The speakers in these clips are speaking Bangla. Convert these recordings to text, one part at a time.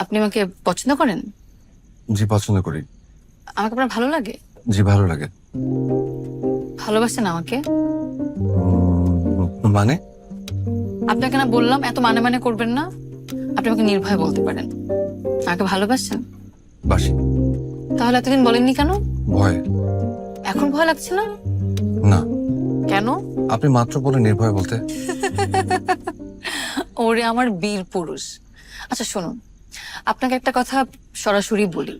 আপনি আমাকে পছন্দ করেন? জি পছন্দ করি। আমাকে আপনার ভালো লাগে? জি ভালো লাগে। ভালোবাসেন আমাকে? মানে? আপনাকে না বললাম এত মানে মানে করবেন না। আপনি আমাকে নির্ভয় বলতে পারেন। আমাকে ভালোবাসেন? বাসি। তাহলে এতদিন বলেননি কেন? ভয়। এখন ভয় লাগছে না? না। কেন? আপনি মাত্র বলে নির্ভয় বলতে। ওরে আমার বীর পুরুষ। আচ্ছা শুনুন। আপনাকে একটা কথা সরাসরি বলি।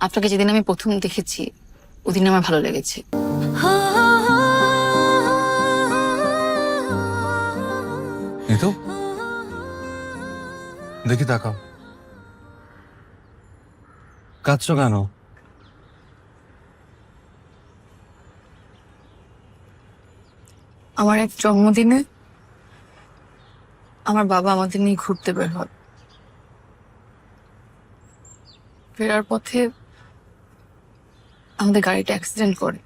আপনাকে যেদিন আমি প্রথম দেখেছি ওদিন আমার ভালো লেগেছে। নিতু দেখি তাকাও। কাঁদছো কেন? আমার এক জন্মদিনে আমার বাবা আমাদের নিয়ে ঘুরতে বের হয় ফেরার পথে আমাদের গাড়িটা অ্যাক্সিডেন্ট করে।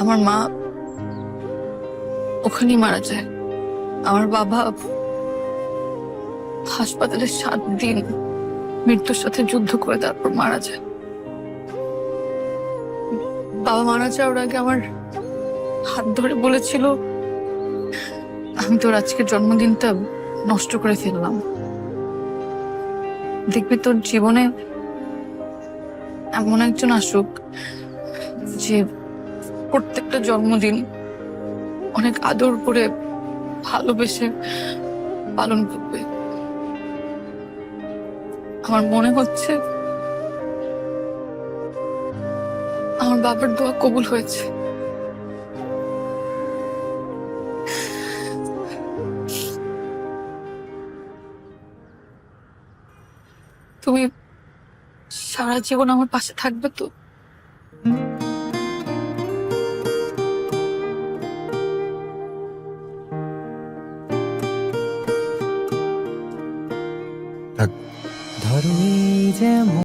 আমার মা ওখানেই মারা যায়। আমার বাবা হাসপাতালে সাত দিন মৃত্যুর সাথে যুদ্ধ করে তারপর মারা যায়। বাবা মারা যাওয়ার আগে আমার হাত ধরে বলেছিল, আমি তোর আজকের জন্মদিনটা নষ্ট করে ফেললাম। দেখবি তোর জীবনে এমন একজন আসুক যে প্রত্যেকটা জন্মদিন অনেক আদর করে ভালোবেসে পালন করবে। আমার মনে হচ্ছে আমার বাবার দোয়া কবুল হয়েছে। তুমি সারা জীবন আমার পাশে থাকবে তো? ধরুন